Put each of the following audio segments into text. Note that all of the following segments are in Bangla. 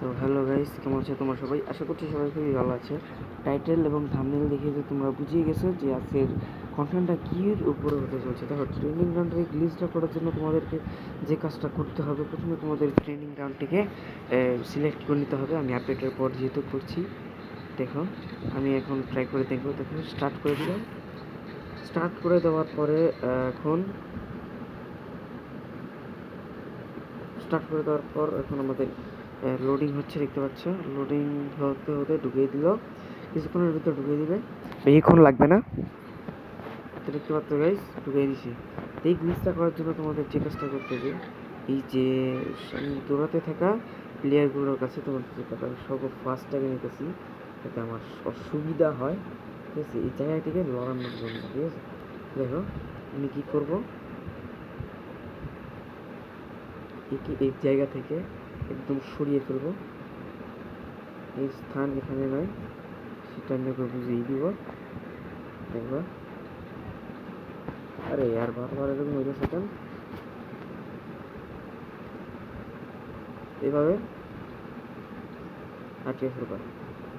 তো হ্যালো গাইস কেমন আছো তোমরা সবাই? আশা করছি সবাই খুবই ভালো আছে। টাইটেল এবং থামনেল দেখে যে তোমরা বুঝিয়ে গেছো যে আজকের কন্টেন্টটা কির উপরে হতে চলছে। দেখো ট্রেনিং গ্রাউন্ডে গ্লিচটা করার জন্য তোমাদেরকে যে কাজটা করতে হবে, প্রথমে তোমাদের ট্রেনিং গ্রাউন্ডটিকে সিলেক্ট করে নিতে হবে। আমি আপডেটের পর যেহেতু করছি, দেখো, আমি এখন ট্রাই করে দেখব। দেখো স্টার্ট করে দিলাম। স্টার্ট করে দেওয়ার পরে এখন স্টার্ট করে দেওয়ার পর, এখন আমাদের লোডিং হচ্ছে দেখতে পাচ্ছ? লোডিং হতে হতে ঢুকিয়ে দিল। কিছুক্ষণের ভিতরে ঢুকিয়ে দিবে। বেশিক্ষণ লাগবে না? তো দেখতে পাচ্ছ গাইস ঢুকিয়ে দিছি। এই গ্লিচটা করার জন্য তোমাদের যে কাজটা করতে হবে এই যে দৌড়াতে থাকা প্লেয়ারগুলোর কাছে তোমার যেতে পারে সব ফার্স্ট আগে নিতেছি যাতে আমার অসুবিধা হয়। ঠিক আছে? এই জায়গাটিকে লড়ানোর জন্য ঠিক আছে? দেখো আমি কী করব? একে এই জায়গা থেকে একদম সরিয়ে ফেলব। এই স্থান এখানে নাই, সেটা আমি একবার বুঝিয়ে দিব। দেখবা আরে, আর বারবার এরকম হইল কেন এভাবে? আটকে ফেলবা।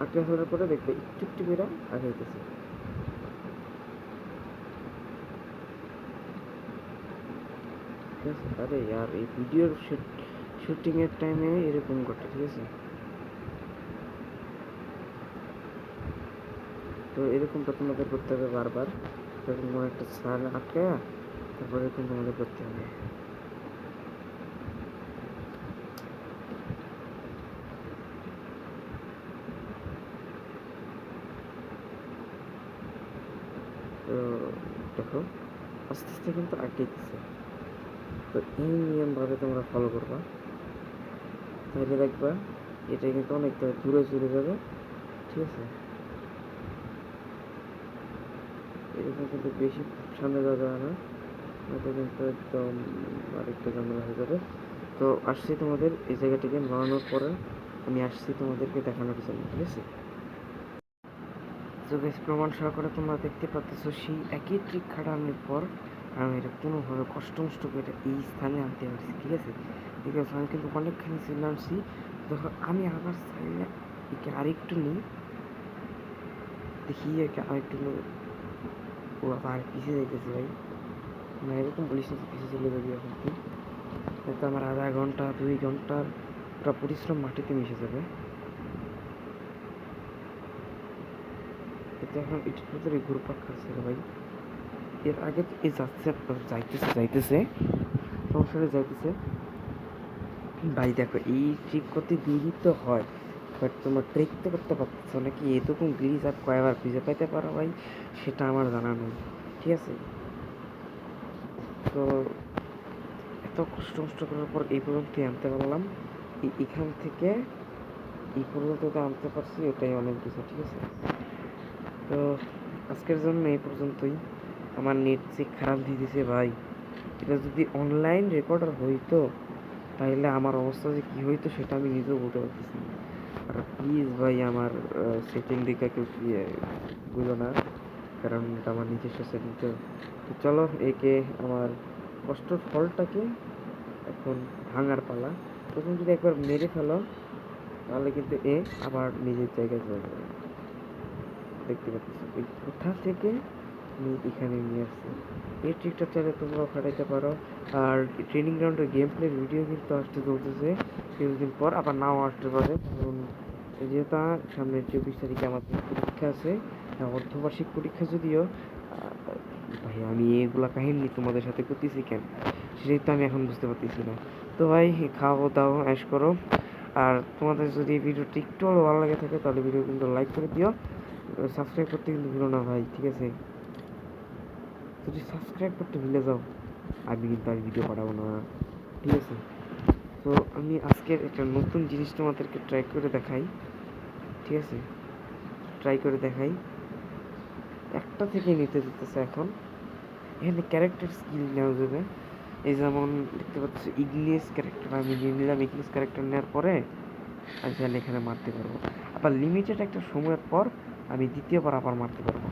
আটকে ফেলার পরে দেখবে একটু একটু করে আছে? আরে, আর এই ভিডিওর শুটিং এর টাইমে এরকম ঘটে, ঠিক আছে? তো এরকমটা তোমাদের করতে হবে বারবার। এরকম একটা সার আটকে, তারপর এরকম তোমাদের করতে হবে। তো দেখো, আস্তে আস্তে কিন্তু আটকেছে তো এই নিয়মভাবে তোমরা ফলো করবা। তাহলে দেখবা, এটা কিন্তু অনেকটা দূরে চলে যাবে, ঠিক আছে? এরকম কিন্তু বেশি সামনে যাওয়া যাবে না নয়তো কিন্তু একদম আরেকটা ঝামেলা হয়ে যাবে। তো আসছি তোমাদের এই জায়গাটিকে নড়ানোর পরে, আমি আসছি তোমাদেরকে দেখানোর জন্য, ঠিক আছে? তো বেশ প্রমাণ সহকারে তোমরা দেখতে পাচ্ছ সেই একই ট্রিক খাটানোর পর আমি এটা কোনোভাবে কষ্ট মষ্ট করে এই স্থানে আনতে পারছি, ঠিক আছে? ঠিক আছে, আমি কিন্তু অনেকখানি চলে আনছি দেখো, আমি আবার চাইলে একে আরেকটু নিই। দেখি একে আরেকটু ও আবার পিছিয়ে যাইতেছে ভাই। না এরকম বলিস না পিছিয়ে চলে যাবি এখন তুই। তো আমার আধা ঘণ্টা, দুই ঘণ্টার পুরো পরিশ্রম মাটিতে মিশে যাবে। এখন এটার ভিতরে ঘুরপাক খাচ্ছে ভাই। এর আগে তো এ যাচ্ছে যাইতেছে যাইতেছে। নেই, যাইতেছে। ভাই দেখো এই ট্রিপ করতে দেরি তো হয় বাট তোমার ট্রিক তো করতে পারতেছো নাকি এরকম গ্লিজ আর কয়বার খুঁজে পাইতে পারো ভাই? সেটা আমার জানা নেই ঠিক আছে? তো এত কষ্ট কষ্ট করার পর এই পর্যন্ত আনতে পারলাম। এখান থেকে এই পর্যন্ত তো আনতে পারছি ওটাই অনেক কিছু ঠিক আছে? তো আজকের জন্য এই পর্যন্তই। আমার নেট যে খারাপ দিয়ে দিছে ভাই, এটা যদি অনলাইন রেকর্ডার হইতো তাহলে আমার অবস্থা যে কী হইতো সেটা আমি নিজেও বলতে পারতেছি না। আর প্লিজ ভাই আমার সেটিং দিকে কেউ বুঝো না, কারণ এটা আমার নিজস্ব সেটিং তো তো চলো একে আমার কষ্টর ফলটাকে এখন ভাঙার পালা। প্রথম যদি একবার মেরে ফেলো, তাহলে কিন্তু এ আবার নিজের জায়গায় চলে যাবে। দেখতে পাচ্ছি। কোথা থেকে আমি এখানে নিয়ে আসছি। এই ট্রিকটা চাইলে তোমরাও খাটাইতে পারো। আর ট্রেনিং গ্রাউন্ডের গেম প্লের ভিডিও কিন্তু আসতে চলতেছে। কিছুদিন পর আবার নাও আসতে পারে। কারণ যেহেতু সামনের চব্বিশ তারিখে আমাদের পরীক্ষা আছে হ্যাঁ, অর্ধবার্ষিক পরীক্ষা যদিও ভাই আমি এগুলা কাহিনী তোমাদের সাথে করতেছি কেন? সেটাই তো আমি এখন বুঝতে পারতেছি না। তো ভাই খাও দাও অ্যাশ করো। আর তোমাদের যদি এই ভিডিওটি একটু ভালো লাগে থাকে তাহলে ভিডিও কিন্তু লাইক করে দিও। সাবস্ক্রাইব করতে কিন্তু ভুলো না ভাই ঠিক আছে? যদি সাবস্ক্রাইব করতে ভুলে যাও, আমি কিন্তু আর ভিডিও পাঠাবো না। ঠিক আছে? তো আমি আজকের একটা নতুন জিনিস তোমাদেরকে ট্রাই করে দেখাই। ঠিক আছে? ট্রাই করে দেখাই। একটা থেকে নিতে দিতেছে এখন। এখানে ক্যারেক্টার স্কিল নেওয়া যাবে। এই যেমন দেখতে পাচ্ছ ইংলিশ ক্যারেক্টার আমি নিয়ে নিলাম ইংলিশ ক্যারেক্টার নেওয়ার পরে আমি চাইলে এখানে মারতে পারব। আবার লিমিটেড একটা সময়ের পর আমি দ্বিতীয়বার আবার মারতে পারব।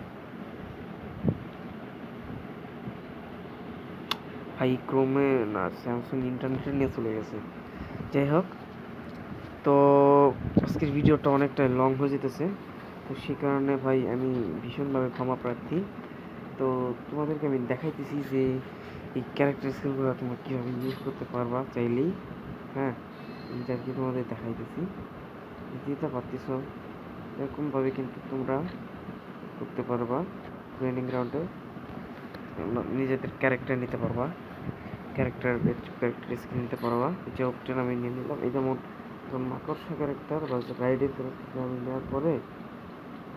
ভাই ক্রোমে, না, স্যামসাং, ইন্টারনেটে নিয়ে চলে গেছে। যাই হোক, তো আজকের ভিডিওটা অনেকটা লং হয়ে যেতেছে। তো সে কারণে ভাই, আমি ভীষণভাবে ক্ষমা প্রার্থী। তো তোমাদেরকে আমি দেখাইতেছি যে এই ক্যারেক্টার স্কিলগুলো তোমরা কীভাবে ইউজ করতে পারবা চাইলেই হ্যাঁ? এটা আর কি তোমাদের দেখাইতেছি। দিতে পারতেছ, এরকমভাবে কিন্তু তোমরা করতে পারবা। ট্রেনিং গ্রাউন্ডে নিজেদের ক্যারেক্টার নিতে পারবা। ক্যারেক্টার ক্যারেক্টার স্কিল নিতে পারবা। যে অপশন আমি নিয়ে নিলাম। এই যেমন যেমন মাকড়সা ক্যারেক্টার বা রাইডের ক্যারেক্টার আমি নেওয়ার পরে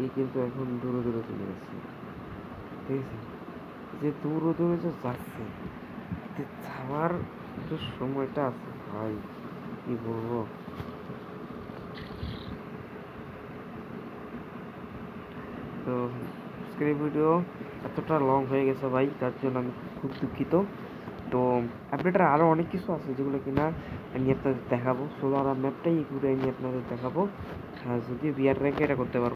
এই কিন্তু এখন দূরে দূরে চলে গেছে। ঠিক আছে? যে দূরে দূরে যে যাচ্ছে যাওয়ার যে সময়টা আছে, ভাই, কি বলব? তো আজকের ভিডিও এতটা লং হয়ে গেছে ভাই, তার জন্য আমি খুব দুঃখিত। তো আপডেটের আরও অনেক কিছু আছে যেগুলো কিনা আমি আপনাদের দেখাবো। সোলার ম্যাপটাই ঘুরে আমি আপনাদের দেখাবো। যদি বিয়ার র্যাঙ্কে এটা করতে পারব